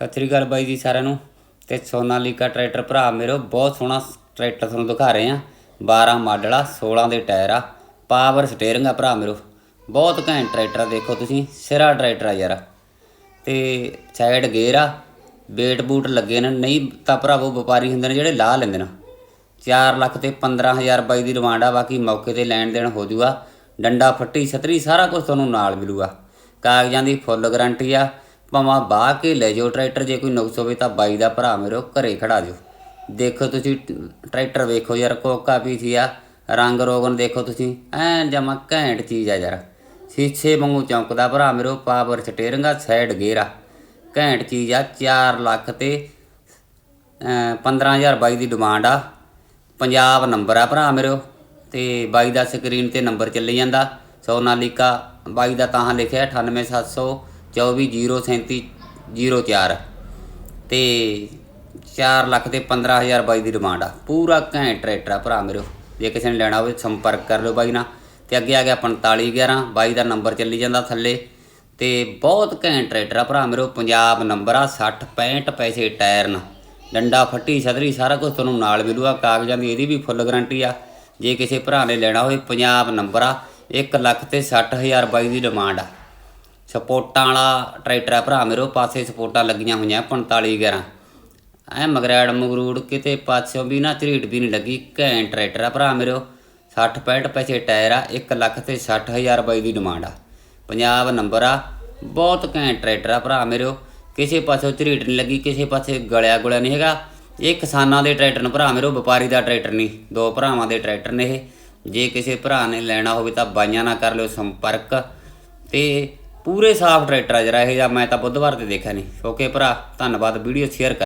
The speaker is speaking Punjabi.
ਸਤਿ ਸ੍ਰੀ ਅਕਾਲ ਬਾਈ ਜੀ ਸਾਰਿਆਂ ਨੂੰ ਤੇ ਸੋਨਾਲੀਕਾ ਟਰੈਕਟਰ ਭਰਾ ਮੇਰੋ, ਬਹੁਤ ਸੋਹਣਾ ਟਰੈਕਟਰ ਤੁਹਾਨੂੰ ਦਿਖਾ ਰਹੇ ਆ 12 ਮਾਡਲ ਆ 16 ਦੇ ਟਾਇਰ ਆ, ਪਾਵਰ ਸਟੀਅਰਿੰਗ ਆ ਭਰਾ ਮੇਰੋ। ਬਹੁਤ ਘੈਂਟ ਟਰੈਕਟਰ ਦੇਖੋ ਤੁਸੀਂ, ਸਿਰਾ ਟਰੈਕਟਰ ਆ ਯਾਰ। ਤੇ ਸਾਈਡ ਗੇਅਰ ਆ ਵੇਟ ਬੂਟ ਲੱਗੇ ਨੇ, ਨਹੀਂ ਤਾਂ ਭਰਾਵੋ ਵਪਾਰੀ ਹੁੰਦੇ ਨੇ ਜਿਹੜੇ ਲਾ ਲੈਂਦੇ ਨੇ। 4 ਲੱਖ ਤੇ 15000 ਬਾਈ ਦੀ ਡਿਮਾਂਡ ਆ, ਬਾਕੀ ਮੌਕੇ ਤੇ ਲੈਣ ਦੇਣ ਹੋ ਜੂਗਾ। ਡੰਡਾ, ਫੱਟੀ, ਛਤਰੀ, ਸਾਰਾ ਕੁਝ ਤੁਹਾਨੂੰ ਨਾਲ ਮਿਲੂਗਾ। ਕਾਗਜ਼ਾਂ ਦੀ ਫੁੱਲ ਗਾਰੰਟੀ ਆ ਭਾਵਾਂ ਬਾਹ ਕੇ ਲੈ ਜਾਓ, ਟਰੈਕਟਰ ਜੇ ਕੋਈ ਨੁਕਸ ਹੋਵੇ ਤਾਂ ਬਾਈ ਦਾ ਭਰਾ ਮੇਰੇ ਘਰੇ ਖੜਾ ਦਿਓ। ਦੇਖੋ ਤੁਸੀਂ ਟਰੈਕਟਰ ਵੇਖੋ ਯਾਰ, ਕੋਕਾ ਪੀਥੀ ਆ, ਰੰਗ ਰੋਗਨ ਦੇਖੋ ਤੁਸੀਂ, ਐਨ ਜਮਾ ਘੈਂਟ ਚੀਜ਼ ਆ ਯਾਰ। ਸ਼ੀਸ਼ੇ ਵਾਂਗੂ ਚੌਂਕਦਾ ਭਰਾ ਮੇਰੇ ਪਾਵਰ ਸਟੀਅਰਿੰਗ ਸਾਈਡ ਗੇਅਰ ਆ। ਘੈਂਟ ਚੀਜ਼ ਆ 4 ਲੱਖ ਤੇ ਅਮ 15000 ਬਾਈ ਦੀ ਡਿਮਾਂਡ ਆ। ਪੰਜਾਬ ਨੰਬਰ ਆ ਭਰਾ ਮੇਰੇ ਤੇ ਬਾਈ ਦਾ ਸਕਰੀਨ ਤੇ ਨੰਬਰ ਚੱਲੀ ਜਾਂਦਾ। ਸੋਨਾਲੀਕਾ ਬਾਈ ਦਾ ਤਾਂ ਲਿਖਿਆ 9870403704 ਤੇ 4 ਲੱਖ ਤੇ 15000 ਬਾਈ ਦੀ ਡਿਮਾਂਡ ਆ। ਪੂਰਾ ਘੈਂਟ ਟਰੈਕਟਰ ਆ ਭਰਾ ਮੇਰੇ। ਜੇ ਕਿਸੇ ਨੇ ਲੈਣਾ ਹੋਵੇ, ਸੰਪਰਕ ਕਰ ਲਿਓ ਬਾਈ ਨਾਲ। ਤੇ ਅੱਗੇ ਆ ਗਿਆ 4511 ਬਾਈ ਦਾ ਨੰਬਰ ਚੱਲੀ ਜਾਂਦਾ ਥੱਲੇ। ਤੇ ਬਹੁਤ ਘੈਂਟ ਟਰੈਕਟਰ ਆ ਭਰਾ ਮੇਰੇ। ਪੰਜਾਬ ਨੰਬਰ ਆ 60 65 ਪੈਸੇ ਟਾਇਰ ਨਾ ਡੰਡਾ ਫੱਟੀ ਛਤਰੀ ਸਾਰਾ ਕੁਝ ਤੁਹਾਨੂੰ ਨਾਲ ਮਿਲੂਗਾ, ਕਾਗਜ਼ਾਂ ਦੀ ਇਹਦੀ ਵੀ ਫੁੱਲ ਗਾਰੰਟੀ ਆ। ਜੇ ਕਿਸੇ ਭਰਾ ਨੇ ਲੈਣਾ ਹੋਵੇ, ਪੰਜਾਬ ਨੰਬਰ ਆ 1 ਲੱਖ ਤੇ 60000 ਬਾਈ ਦੀ ਡਿਮਾਂਡ ਆ। ਸਪੋਰਟਾਂ ਵਾਲਾ ਟਰੈਕਟਰ ਆ ਭਰਾ ਮੇਰੇ ਮੇਰੋ ਪਾਸੇ ਸਪੋਰਟਾਂ ਲੱਗੀਆਂ ਹੋਈਆਂ 45 11 ਐ ਮਗਰੈੜ, ਮਗਰੂੜ ਕਿਤੇ ਪਾਸਿਓਂ ਵੀ ਨਾ, ਝਰੀਟ ਵੀ ਨਹੀਂ ਲੱਗੀ। ਘੈਂਟ ਟਰੈਕਟਰ ਆ ਭਰਾ ਮੇਰੋ 60 65 ਪੈਸੇ ਟਾਇਰ ਆ 1 ਲੱਖ ਤੇ 60000 ਬਾਈ ਦੀ ਡਿਮਾਂਡ ਆ। ਪੰਜਾਬ ਨੰਬਰ ਆ, ਬਹੁਤ ਘੈਂਟ ਟਰੈਕਟਰ ਆ ਭਰਾ ਮੇਰੇ ਕਿਸੇ ਪਾਸੋਂ ਝਰੀਟ ਨਹੀਂ ਲੱਗੀ, ਕਿਸੇ ਪਾਸੇ ਗਲਿਆ ਗੁਲਿਆ ਨਹੀਂ ਹੈਗਾ। ਇਹ ਕਿਸਾਨਾਂ ਦੇ ਟਰੈਕਟਰ ਨੇ ਭਰਾ ਮੇਰੇ ਵਪਾਰੀ ਦਾ ਟਰੈਕਟਰ ਨਹੀਂ, ਦੋ ਭਰਾਵਾਂ ਦੇ ਟਰੈਕਟਰ ਨੇ ਇਹ। ਜੇ ਕਿਸੇ ਭਰਾ ਨੇ ਲੈਣਾ ਹੋਵੇ ਤਾਂ ਬਾਈਆਂ ਨਾਲ ਕਰ ਲਿਓ ਸੰਪਰਕ। ਤੇ ਪੂਰੇ ਸਾਫ਼ ਟਰੈਕਟਰ ਆ ਜਰਾ, ਇਹ ਜਾਂ ਮੈਂ ਤਾਂ ਬੁੱਧਵਾਰ ਤੇ ਦੇਖਿਆ ਨਹੀਂ। ਓਕੇ ਭਰਾ, ਧੰਨਵਾਦ, ਵੀਡੀਓ ਸ਼ੇਅਰ ਕਰ